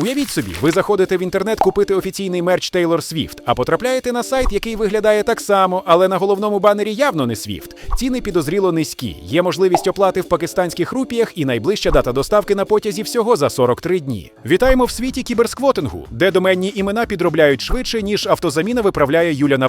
Уявіть собі, ви заходите в інтернет купити офіційний мерч Taylor Swift, а потрапляєте на сайт, який виглядає так само, але на головному банері явно не Swift. Ціни підозріло низькі. Є можливість оплати в пакистанських рупіях і найближча дата доставки на потязі всього за 43 дні. Вітаємо в світі кіберсквотингу, де доменні імена підробляють швидше, ніж автозаміна виправляє Юля на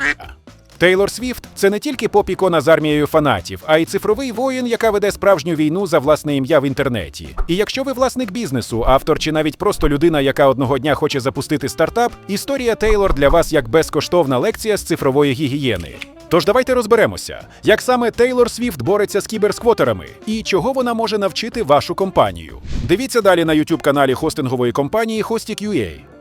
Тейлор Свіфт це не тільки поп-ікона з армією фанатів, а й цифровий воїн, яка веде справжню війну за власне ім'я в інтернеті. І якщо ви власник бізнесу, автор чи навіть просто людина, яка одного дня хоче запустити стартап, історія Тейлор для вас як безкоштовна лекція з цифрової гігієни. Тож давайте розберемося, як саме Тейлор Свіфт бореться з кіберсквотерами і чого вона може навчити вашу компанію. Дивіться далі на youtube каналі хостингової компанії Hostik.ua.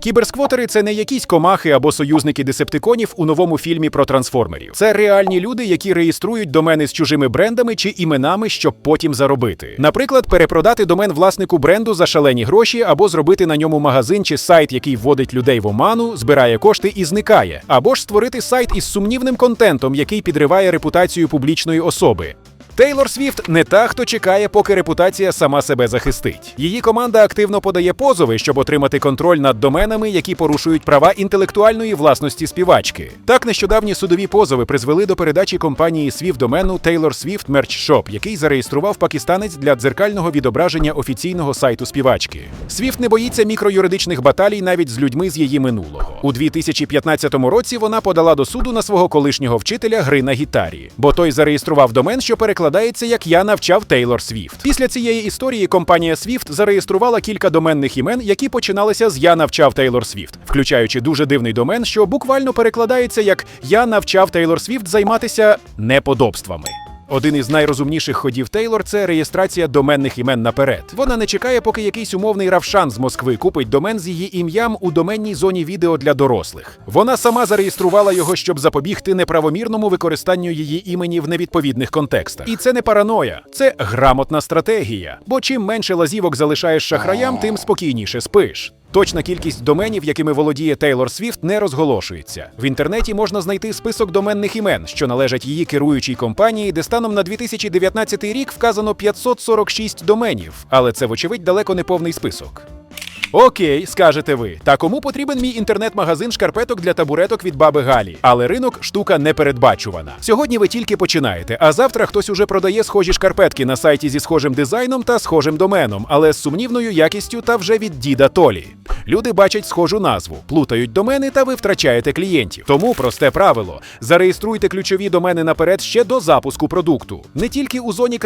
Кіберсквотери це не якісь комахи або союзники десептиконів у новому фільмі про трансформерів. Це реальні люди, які реєструють домени з чужими брендами чи іменами, щоб потім заробити. Наприклад, перепродати домен власнику бренду за шалені гроші, або зробити на ньому магазин чи сайт, який вводить людей в оману, збирає кошти і зникає, або ж створити сайт із сумнівним контентом, який підриває репутацію публічної особи. Тейлор Свіфт не та, хто чекає, поки репутація сама себе захистить. Її команда активно подає позови, щоб отримати контроль над доменами, які порушують права інтелектуальної власності співачки. Так, нещодавні судові позови призвели до передачі компанії Swift домену Taylor Swift Merch Shop, який зареєстрував пакистанець для дзеркального відображення офіційного сайту співачки. Свіфт не боїться мікроюридичних баталій навіть з людьми з її минулого. У 2015 році вона подала до суду на свого колишнього вчителя гри на гітарі, бо той зареєстрував домен, що перекладається як я навчав Тейлор Свіфт. Після цієї історії компанія Свіфт зареєструвала кілька доменних імен, які починалися з Я навчав Тейлор Свіфт, включаючи дуже дивний домен, що буквально перекладається як Я навчав Тейлор Свіфт займатися неподобствами. Один із найрозумніших ходів Тейлор це реєстрація доменних імен наперед. Вона не чекає, поки якийсь умовний равшан з Москви купить домен з її ім'ям у доменній зоні відео для дорослих. Вона сама зареєструвала його, щоб запобігти неправомірному використанню її імені в невідповідних контекстах. І це не параноя, це грамотна стратегія. Бо чим менше лазівок залишаєш шахраям, тим спокійніше спиш. Точна кількість доменів, якими володіє Тейлор Свіфт, не розголошується. В інтернеті можна знайти список доменних імен, що належать її керуючій компанії, де станом на 2019 рік вказано 546 доменів, але це, вочевидь, далеко не повний список. Окей, скажете ви. Та кому потрібен мій інтернет-магазин шкарпеток для табуреток від баби Галі? Але ринок штука непередбачувана. Сьогодні ви тільки починаєте, а завтра хтось уже продає схожі шкарпетки на сайті зі схожим дизайном та схожим доменом, але з сумнівною якістю та вже від діда Толі. Люди бачать схожу назву, плутають домени, та ви втрачаєте клієнтів. Тому просте правило: зареєструйте ключові домени наперед ще до запуску продукту. Не тільки у зоні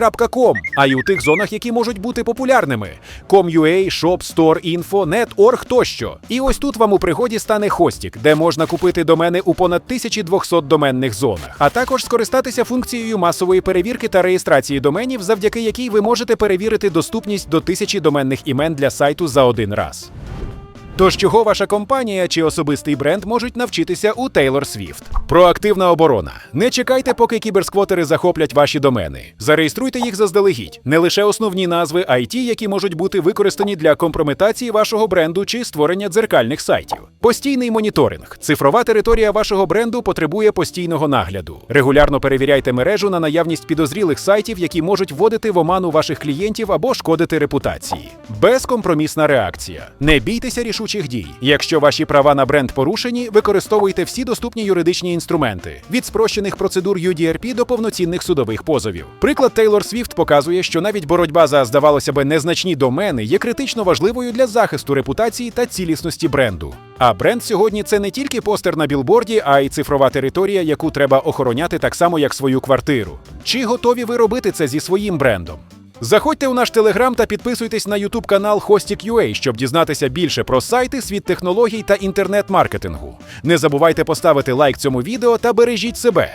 а й у тих зонах, які можуть бути популярними: com.ua, Shop, Store, Info, Net.org тощо. І ось тут вам у пригоді стане Хостік, де можна купити домени у понад 1200 доменних зонах, а також скористатися функцією масової перевірки та реєстрації доменів, завдяки якій ви можете перевірити доступність до тисячі доменних імен для сайту за один раз. Тож чого ваша компанія чи особистий бренд можуть навчитися у Taylor Swift? Проактивна оборона. Не чекайте, поки кіберсквотери захоплять ваші домени. Зареєструйте їх заздалегідь. Не лише основні назви, ті, які можуть бути використані для компрометації вашого бренду чи створення дзеркальних сайтів. Постійний моніторинг. Цифрова територія вашого бренду потребує постійного нагляду. Регулярно перевіряйте мережу на наявність підозрілих сайтів, які можуть вводити в оману ваших клієнтів або шкодити репутації. Безкомпромісна реакція. Не бійтеся рішучих дій. Якщо ваші права на бренд порушені, використовуйте всі доступні юридичні інструменти від спрощених процедур UDRP до повноцінних судових позовів. Приклад Taylor Swift показує, що навіть боротьба за здавалося би незначні домени є критично важливою для захисту репутації та цілісності бренду. А бренд сьогодні це не тільки постер на білборді, а й цифрова територія, яку треба охороняти так само, як свою квартиру. Чи готові ви робити це зі своїм брендом? Заходьте у наш телеграм та підписуйтесь на ютуб канал Hostik.ua, щоб дізнатися більше про сайти, світ технологій та інтернет-маркетингу. Не забувайте поставити лайк цьому відео та бережіть себе.